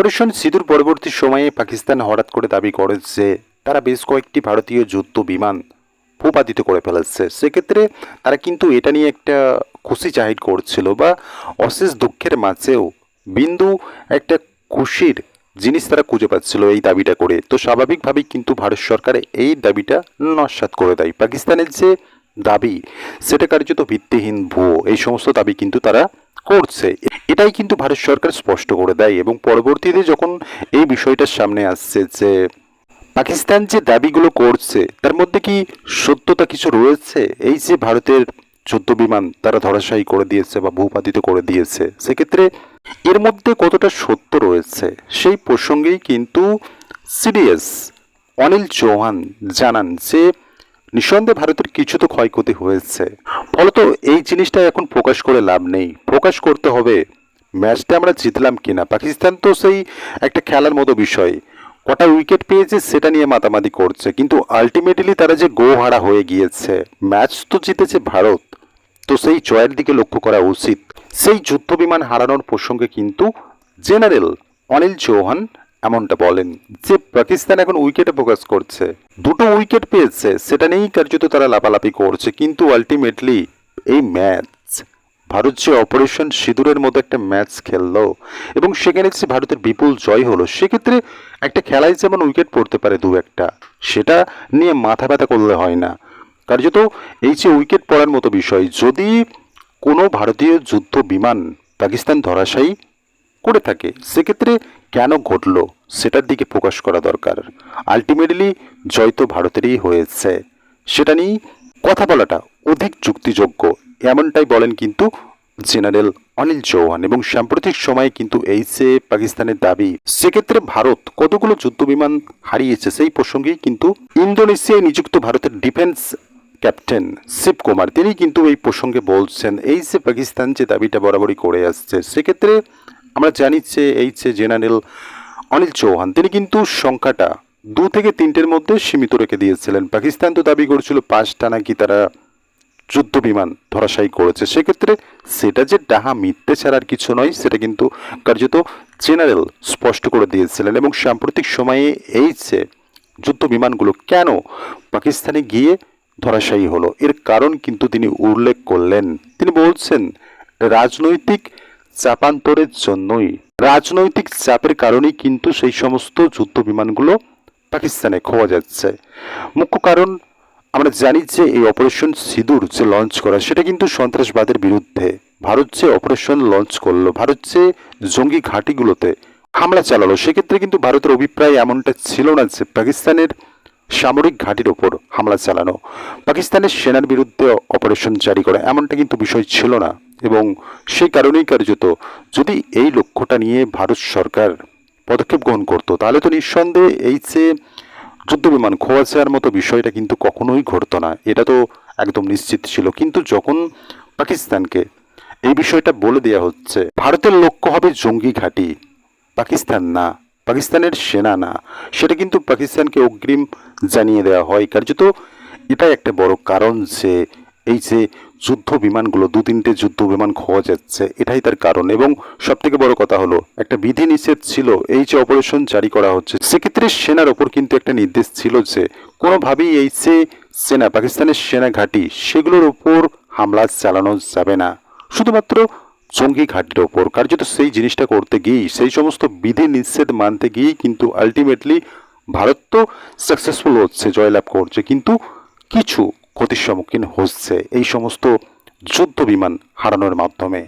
Operation সিঁদুর পরবর্তী সময়ে পাকিস্তান হঠাৎ করে দাবি করে যে তারা বেশ কয়েকটি ভারতীয় যুদ্ধ বিমান ভূপাতিত করে ফেলেছে। সেক্ষেত্রে তারা কিন্তু এটা নিয়ে একটা খুশি জাহির করছিল বা অশেষ দুঃখের মাঝেও বিন্দু একটা খুশির জিনিস তারা খুঁজে পাচ্ছিল এই দাবিটা করে। তো স্বাভাবিকভাবেই কিন্তু ভারত সরকার এই দাবিটা নস্বাত করে দেয়। পাকিস্তানের যে দাবি, সেটা কার্যত ভিত্তিহীন ভুয়ো। এই সমস্ত দাবি কিন্তু তারা করছে, এটাই কিন্তু ভারত সরকার স্পষ্ট করে দেয় এবং পরবর্তীতে যখন এই বিষয়টার সামনে আসছে যে পাকিস্তান যে দাবিগুলো করছে, তার মধ্যে কি সত্যতা কিছু রয়েছে? এই যে ভারতের যুদ্ধ বিমান তারা ধরাশায়ী করে দিয়েছে বা ভূপাতিত করে দিয়েছে, সেক্ষেত্রে এর মধ্যে কতটা সত্য রয়েছে সেই প্রসঙ্গেই কিন্তু সিরিয়াস অনিল চৌহান জানান যে নিঃসন্দেহে ভারতের কিছু তো ক্ষয়ক্ষতি হয়েছে। ফলত এই জিনিসটা এখন প্রকাশ করে লাভ নেই। প্রকাশ করতে হবে, ম্যাচটা আমরা জিতলাম কিনা? পাকিস্তান তো সেই একটা খেলার মতো বিষয়। কটা উইকেট পেয়েছে সেটা নিয়ে মাতামাতি করছে, কিন্তু আলটিমেটলি তারা যে গো হারা হয়ে গিয়েছে, ম্যাচ তো জিতেছে ভারত। তো সেই জয়ের দিকে লক্ষ্য করা উচিত। সেই যুদ্ধ বিমান হারানোর প্রসঙ্গে কিন্তু জেনারেল অনিল চৌহান এমনটা বলেন যে পাকিস্তান এখন উইকেটে ফোকাস করছে। দুটো উইকেট পেয়েছে, সেটা নিয়েই কার্যত তারা লাপালাপি করছে। কিন্তু আলটিমেটলি এই ম্যাচ ভারত যে অপারেশন সিঁদুরের মতো একটা ম্যাচ খেললো এবং সেখানে যে ভারতের বিপুল জয় হলো, সেক্ষেত্রে একটা খেলায় যেমন উইকেট পড়তে পারে দু একটা, সেটা নিয়ে মাথা ব্যথা করলে হয় না। কার্যত এই যে উইকেট পড়ার মতো বিষয়, যদি কোনো ভারতীয় যুদ্ধ বিমান পাকিস্তান ধরাশায়ী করে থাকে। সেক্ষেত্রে কেন ঘটলো সেটার দিকে প্রকাশ করা দরকার। আলটিমেটলি জয় তো ভারতেরই হয়েছে। সেটা নিয়েই কথা বলাটা অধিক যুক্তিযোগ্য, এমনটাই বলেন কিন্তু জেনারেল অনিল চৌহান এবং সাম্প্রতিক সময়ে কিন্তু এই যে পাকিস্তানের দাবি। সেক্ষেত্রে ভারত কতগুলো যুদ্ধ বিমান হারিয়েছে সেই প্রসঙ্গেই কিন্তু ইন্দোনেশিয়ায় নিযুক্ত ভারতের ডিফেন্স ক্যাপ্টেন শিব কুমার, তিনি কিন্তু এই প্রসঙ্গে বলছেন, এই যে পাকিস্তান যে দাবিটা বরাবরই করে আসছে। সেক্ষেত্রে আমরা জানি যে এই যে জেনারেল অনিল চৌহান। তিনি কিন্তু সংখ্যাটা দু থেকে তিনটের মধ্যে সীমিত রেখে দিয়েছিলেন। পাকিস্তান তো দাবি করেছিল পাঁচটা নাকি তারা যুদ্ধ বিমান ধরাশায়ী করেছে। সেক্ষেত্রে সেটা যে ডাহা মিথ্যে ছাড়া আর কিছু নয়, সেটা কিন্তু কার্যত জেনারেল স্পষ্ট করে দিয়েছিলেন। এবং সাম্প্রতিক সময়ে এই যে যুদ্ধ বিমানগুলো কেন পাকিস্তানে গিয়ে ধরাশায়ী হলো? এর কারণ কিন্তু তিনি উল্লেখ করলেন। তিনি বলছেন, রাজনৈতিক চাপান্তরের জন্যই। রাজনৈতিক চাপের কারণেই কিন্তু সেই সমস্ত যুদ্ধ বিমানগুলো পাকিস্তানে খোয়া যাচ্ছে। মুখ্য কারণ, আমরা জানি যে এই অপারেশন সিঁদুর যে লঞ্চ করা, সেটা কিন্তু সন্ত্রাসবাদের বিরুদ্ধে। ভারত যে অপারেশন লঞ্চ করল, ভারত যে জঙ্গি ঘাঁটিগুলোতে হামলা চালালো, সেক্ষেত্রে কিন্তু ভারতের অভিপ্রায় এমনটা ছিল না যে পাকিস্তানের সামরিক ঘাঁটির ওপর হামলা চালানো। পাকিস্তানের সেনার বিরুদ্ধে অপারেশন জারি করা এমনটা কিন্তু বিষয় ছিল না। এবং সেই কারণেই কার্যত যদি এই লক্ষ্যটা নিয়ে ভারত সরকার পদক্ষেপ গ্রহণ করতো, তাহলে তো নিঃসন্দেহে এই যে যুদ্ধ বিমান যাওয়ার মতো বিষয়টা কিন্তু কখনোই ঘটতো না। এটা তো একদম নিশ্চিত ছিল। কিন্তু যখন পাকিস্তানকে এই বিষয়টা বলে দেওয়া হচ্ছে, ভারতের লক্ষ্য হবে জঙ্গি ঘাঁটি, পাকিস্তান না, পাকিস্তানের সেনা না, সেটা কিন্তু পাকিস্তানকে অগ্রিম জানিয়ে দেওয়া হয়। কার্যত এটাই একটা বড় কারণ যে এই যে যুদ্ধ বিমানগুলো দু তিনটে যুদ্ধ বিমান খোয়া যাচ্ছে, এটাই তার কারণ। এবং সব থেকে বড় কথা হলো, একটা বিধি নিষেধ ছিল, এই যে অপারেশন জারি করা হচ্ছে, সেক্ষেত্রে সেনার ওপর কিন্তু একটা নির্দেশ ছিল যে, কোনোভাবেই এই যে সেনা, পাকিস্তানের সেনা ঘাঁটি, সেগুলোর ওপর হামলা চালানো যাবে না। শুধুমাত্র জঙ্গি ঘাটির ওপর, কার্যত সেই জিনিসটা করতে গিয়েই, সেই সমস্ত বিধি নিষেধ মানতে গিয়েই কিন্তু আলটিমেটলি ভারত তো সাকসেসফুল হচ্ছে, জয়লাভ করছে, কিন্তু কিছু ক্ষতির সম্মুখীন হচ্ছে এই সমস্ত যুদ্ধ বিমান হারানোর মাধ্যমে।